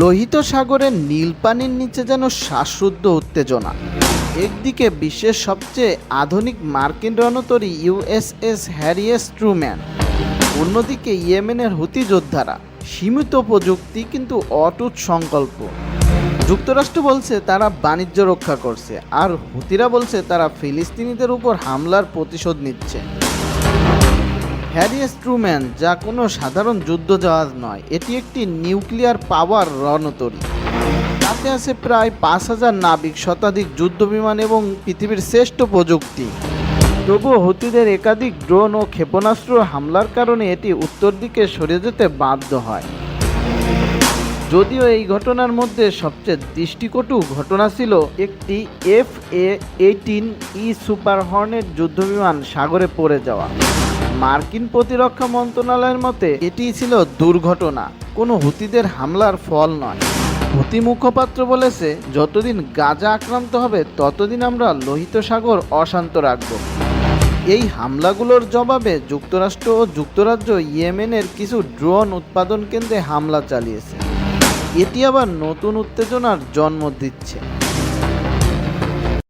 লোহিত সাগরের নীল পানির নিচে যেন শ্বাসরুদ্ধ উত্তেজনা। একদিকে বিশ্বের সবচেয়ে আধুনিক মার্কিন রণতরী ইউএসএস হ্যারিয়েস ট্রুম্যান অন্যদিকে ইয়েমেনের হুতি যোদ্ধারা। সীমিত প্রযুক্তি কিন্তু অটুট সংকল্প। যুক্তরাষ্ট্র বলছে তারা বাণিজ্য রক্ষা করছে, আর হুতিরা বলছে তারা ফিলিস্তিনিদের উপর হামলার প্রতিশোধ নিচ্ছে। হ্যারিয়েস ট্রুম্যান, যা কোনো সাধারণ যুদ্ধ যুদ্ধজাহাজ নয়, এটি একটি নিউক্লিয়ার পাওয়ার রণতরী। তাতে আছে প্রায় পাঁচ হাজার নাবিক শতাধিক যুদ্ধবিমান এবং পৃথিবীর শ্রেষ্ঠ প্রযুক্তি। তবুও হুতিদের একাধিক ড্রোন ও ক্ষেপণাস্ত্র হামলার কারণে এটি উত্তর দিকে সরে যেতে বাধ্য হয়। যদিও এই ঘটনার মধ্যে সবচেয়ে দৃষ্টিকটু ঘটনা ছিল, একটি F A eighteen E super hornet যুদ্ধবিমান সাগরে পড়ে যাওয়া। মার্কিন প্রতিরক্ষা মন্ত্রণালয়ের মতে এটি ছিল দুর্ঘটনা। কোনো হুতিদের হামলার ফল নয়। হুতি মুখপাত্র বলেছে, যতদিন গাজা আক্রান্ত হবে, ততদিন আমরা লোহিত সাগর অশান্ত রাখব। এই হামলাগুলোর জবাবে যুক্তরাষ্ট্র ও যুক্তরাজ্য ইয়েমেনের কিছু ড্রোন উৎপাদন কেন্দ্রে হামলা চালিয়েছে। এটি আবার নতুন উত্তেজনার জন্ম দিচ্ছে।